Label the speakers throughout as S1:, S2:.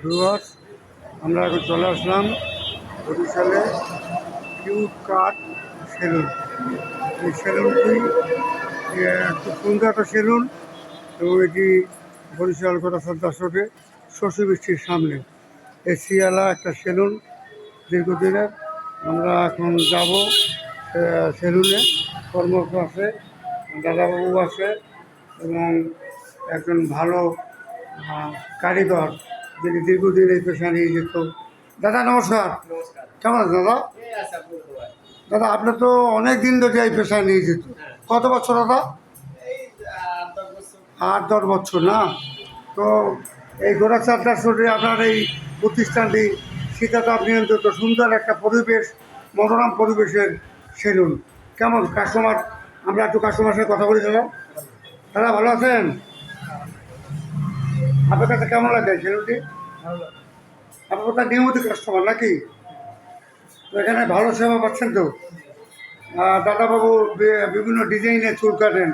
S1: Viewers আমরা এখন চলে আসলাম বরিশালে কিউট কাট সেলুন। এই সেলুনটি খুব সুন্দর একটা সেলুন এবং এটি বরিশাল গোটা সর্দার রোডে শশী বৃষ্টির সামনে। এই সিয়ালা একটা সেলুন দীর্ঘদিনের। আমরা এখন যাব সেলুনে। কর্মরত আছে দাদাবাবু আছে এবং একজন ভালো কারিগর যিনি দীর্ঘদিন এই পেশা নিয়ে যেত। দাদা নমস্কার। কেমন আছেন দাদা? দাদা আপনি তো অনেক দিন ধরে এই পেশা নিয়ে যেত। কত বছর দাদা? আট দশ বছর। না? তো এই গোড়া চারটার সরে আপনার এই প্রতিষ্ঠানটি শীতাতাপ নিয়ন্ত্রিত সুন্দর একটা পরিবেশ মনোরম পরিবেশের সেলুন। কেমন? কাস্টমার আমরা একটু কাস্টমার সাথে কথা বলি দাদা। দাদা ভালো আছেন? আপনার কাছে কেমন লাগে সেলুনটি আপনার তো নিয়মিত কাস্টমার নাকি? তো এখানে ভালো সেবা পাচ্ছেন তো? দাদাবাবু বিভিন্ন ডিজাইনের চুল কাটেন।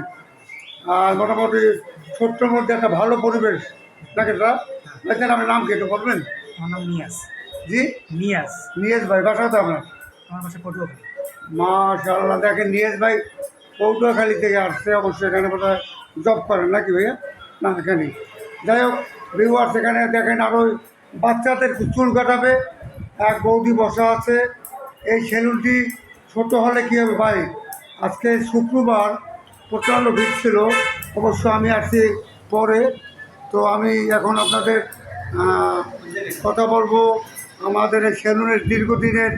S1: আর মোটামুটি ছোট্টর মধ্যে একটা ভালো পরিবেশ। নাকি দাদা? দেখছেন আপনার নাম কি একটু বলবেন?
S2: আমার নাম নিয়াজ।
S1: জি?
S2: নিয়াজ।
S1: নিয়েজ ভাই বাসা তো আপনার?
S2: আমার পাশে পটুয়াখালী।
S1: মাশাল্লাহ দেখেন নিয়েজ ভাই পৌটুয়াখালী থেকে আসছে অবশ্যই এখানে বোধহয় জব করেন নাকি ভাইয়া? না এখানে যাই হোক ভিউয়ার সেখানে দেখেন আরও বাচ্চাদের চুল কাটাবে। এক বৌদি বসা আছে। এই সেলুনটি ছোট হলে কী হবে ভাই? আজকে শুক্রবার প্রচণ্ড ভিড় ছিল। অবশ্য আমি আসছি পরে। তো আমি এখন আপনাদের কথা বলব আমাদের এই সেলুনের দীর্ঘদিনের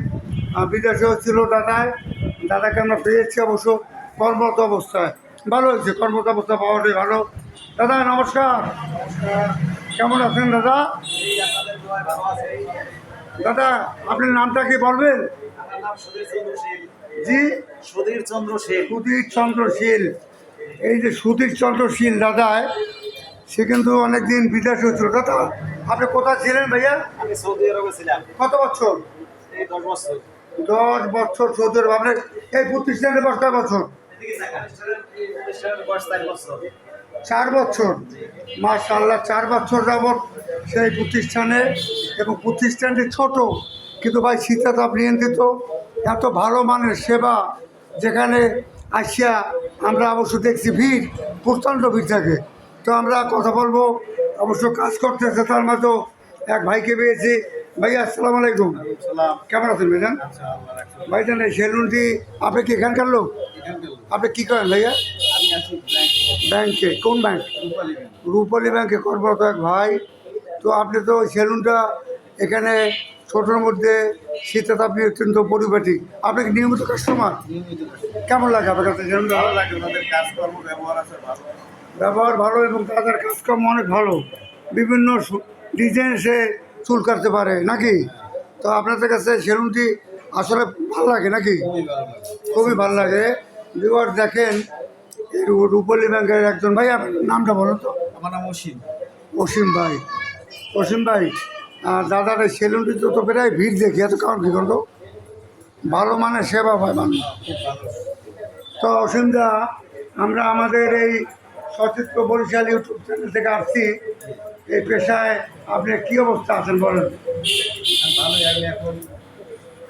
S1: বিদেশেও ছিল দাদায় দাদাকে আমরা পেয়েছি অবশ্য কর্মরত অবস্থায়। ভালো হয়েছে, কর্মরত অবস্থা পাওয়াটাই ভালো। দাদা নমস্কার। কেমন আছেন দাদা? দাদা আপনার নামটা কি বলবেন? জি?
S2: সুধীর চন্দ্র শীল
S1: সুধীর চন্দ্র শীল এই যে সুধীর চন্দ্র শীল দাদায় সে কিন্তু অনেকদিন বিদেশ ছিল দাদা আপনি কোথায় ছিলেন ভাইয়া?
S2: আমি সৌদি আরবে ছিলাম।
S1: কত বছর?
S2: এই দশ বছর।
S1: দশ বছর চৌদ্দ আপনি এই বছর কয় বছর?
S2: প্রতিষ্ঠানের বয়স চার বছর।
S1: চার বছর মাশাল্লাহ চার বছর যাবৎ সেই প্রতিষ্ঠানে এবং প্রতিষ্ঠানটি ছোট কিন্তু ভাই শীতাতাপ নিয়ন্ত্রিত এত ভালো মানের সেবা যেখানে আসিয়া আমরা অবশ্য দেখছি ভিড় প্রচণ্ড ভিড় থাকে। তো আমরা কথা বলব অবশ্য কাজ করতেছে তার মতো এক ভাইকে পেয়েছি। ভাইয়া আসসালামু আলাইকুম।
S2: সালাম।
S1: কেমন আছেন ভাইজান? ভাইজান এই সেলুনটি আপনি কি এখানকার লোক। আপনি কী করেন ভাইয়া? ব্যাংকে কোন ব্যাংক? রূপালী ব্যাংকে কর্মরত এক ভাই। তো আপনি তো সেলুনটা এখানে ছোটোর মধ্যে শীতে আপনি অত্যন্ত পরিপাটি। আপনি কি নিয়মিত কাস্টমার? কেমন লাগে আপনার কাছে? সেলুনটা
S2: ভালো লাগে ওনাদের কাজকর্ম ব্যবহার আছে ভালো।
S1: ব্যবহার ভালো এবং তাদের কাজকর্ম অনেক ভালো। বিভিন্ন ডিজাইন সে চুল কাটতে পারে নাকি? তো আপনাদের কাছে সেলুনটি আসলে ভালো লাগে নাকি?
S2: খুবই ভালো লাগে।
S1: বিবার দেখেন রূপালী ব্যাংকের একজন ভাই আপনার নামটা বলুন তো।
S2: আমার নাম অসীম।
S1: অসীম ভাই। অসীম ভাই দাদার এই সেলুনটিতে তো প্রায় ভিড় দেখি এত কারণ কী করতো ভালো মানে সেবা পায় মানুষ। তো অসীম দা আমরা আমাদের এই সচিত্র বরিশাল ইউটিউব চ্যানেল থেকে আসছি। এই পেশায় আপনি কী অবস্থা আছেন বলেন?
S2: ভালোই আমি এখন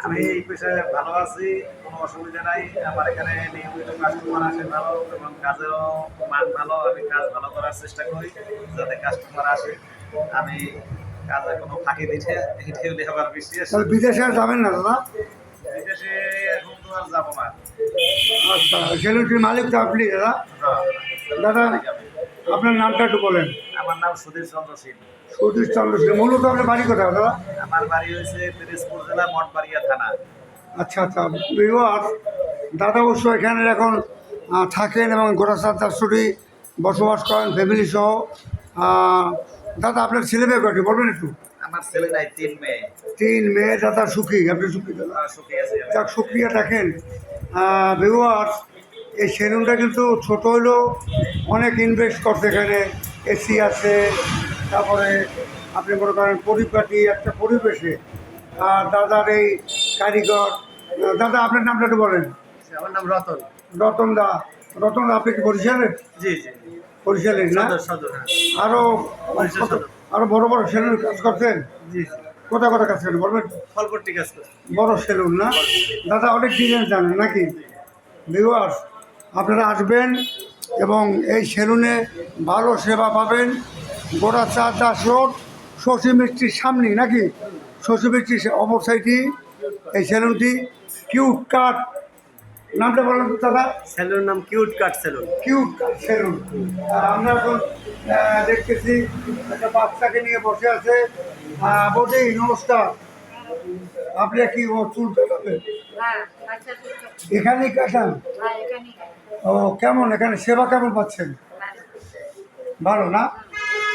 S2: আমি এই পেশায় ভালো আছি। কোনো অসুবিধা নাই। আমার এখানে নিয়মিত কাস্টমার আসে ভালো এবং কাজেরও মান ভালো। আমি কাজ ভালো করার চেষ্টা করি যাতে কাস্টমার আসে। আমি কাজে কোনো ফাঁকি দিতে এটাই হলে আমার বিশ্বাস
S1: বিদেশে আর যাবেন না দাদা?
S2: বিদেশে এখন তো আর যাব না।
S1: আচ্ছা সেলুনটির মালিক তো আপনি দাদা। দাদা আপনার নামটা একটু বলেন।
S2: আমার নাম সুধীর চন্দ্র সিং।
S1: সুধীর চন্দ্র সিং। মূলত আপনার বাড়ি কোথায় দাদা?
S2: আমার বাড়ি হয়েছে পিরিজপুর জেলা মঠবাড়িয়া থানা।
S1: আচ্ছা আচ্ছা। বিবার দাদা অবশ্য এখানে এখন থাকেন এবং গোড়াসার দাসুরি বসবাস করেন ফ্যামিলি সহ। দাদা আপনার ছেলে মেয়ে কয়টি? বলবেন একটু।
S2: আমার ছেলে নাই তিন মেয়ে।
S1: তিন মেয়ে দাদা সুখী? আপনি সুখী দাদা?
S2: আমি।
S1: যাক সুক্রিয়া দেখেন ভিউয়ার্স এই সেলুনটা কিন্তু ছোট হলেও অনেক ইনভেস্ট করছে এখানে। এসি আছে তারপরে আপনি মনে করেন পরিপাটি একটা পরিবেশে। আর দাদার এই কারিগর দাদা আপনার নামটা একটু বলেন।
S2: আমার নাম রতন।
S1: রতন দা। রতন দা আপনি কি বরিশালের
S2: জি জি।
S1: বরিশালের না?
S2: হ্যাঁ।
S1: আরও
S2: সদর।
S1: আরও বড় বড় সেলুন কাজ করছেন?
S2: জি
S1: কোথায় কোথায় কাজ করেন বলবেন?
S2: ফলপট্টি কাজ
S1: বড় সেলুন না? দাদা অনেক ডিজাইন জানেন নাকি? ভিউয়ার্স আপনারা আসবেন এবং এই সেলুনে ভালো সেবা পাবেন। গোড়া চার দাস রোড শশী মিষ্টির সামনেই নাকি? শশী মিষ্টির অপর সাইডে এই সেলুনটি কিউট কাট নামটা বলেন তো দাদা।
S2: সেলুন নাম cute cut salon.
S1: Cute cut salon. আর আমরা এখন দেখতেছি একটা বাচ্চাকে নিয়ে বসে আছে। বৌদি নমস্কার। আপনি কি ও চুল কাটাবেন?
S3: হ্যাঁ আচ্ছা
S1: এখানেই কাটান?
S3: হ্যাঁ
S1: ও কেমন? এখানে সেবা কেমন পাচ্ছেন? ভালো না?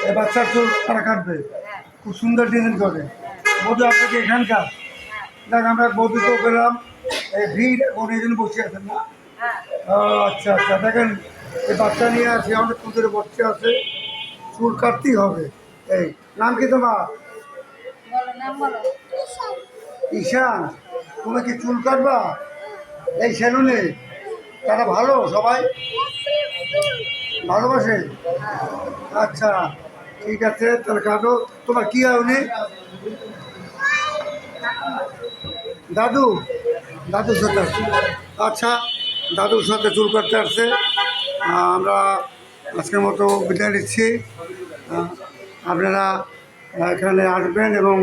S1: এ বাচ্চার চুল তারা কাটবে?
S3: হ্যাঁ।
S1: খুব সুন্দর ডিজাইন করে। বধু আপনাকে এখানকার? দেখ আমরা বধুকেও পেলাম। এই ভিড় এখন এই জন্য বসে আছেন না?
S3: হ্যাঁ।
S1: আচ্ছা আচ্ছা দেখেন এই বাচ্চা নিয়ে আছে অনেক সুন্দর বসে আছে। চুল কাটতেই হবে। এই নাম কি তোমার? ঈশান তুমি কি চুল কাটবা? এই সেলুনে তারা ভালো সবাই? ভালোবাসে? আচ্ছা ঠিক আছে তাহলে কাটো। তোমার কি হয় উনি? দাদু, দাদুর সাথে আসছে। আচ্ছা দাদুর সাথে চুল কাটতে আসছে। আমরা আজকের মতো বিদায় নিচ্ছি। আপনারা এখানে আসবেন এবং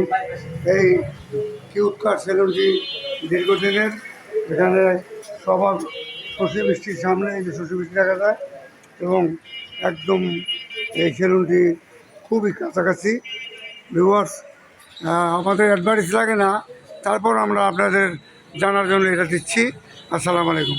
S1: এই কিউট কার সেলুনটি দীর্ঘদিনের, এখানে সবার শশী বৃষ্টির সামনে এই যে শশী বৃষ্টি দেখা যায় এবং একদম এই সেলুনটি খুবই কাছাকাছি। ভিউয়ার্স আমাদের অ্যাডভার্টাইজ লাগে না। তারপর আমরা আপনাদের জানার জন্য এটা দিচ্ছি। আসসালামু আলাইকুম।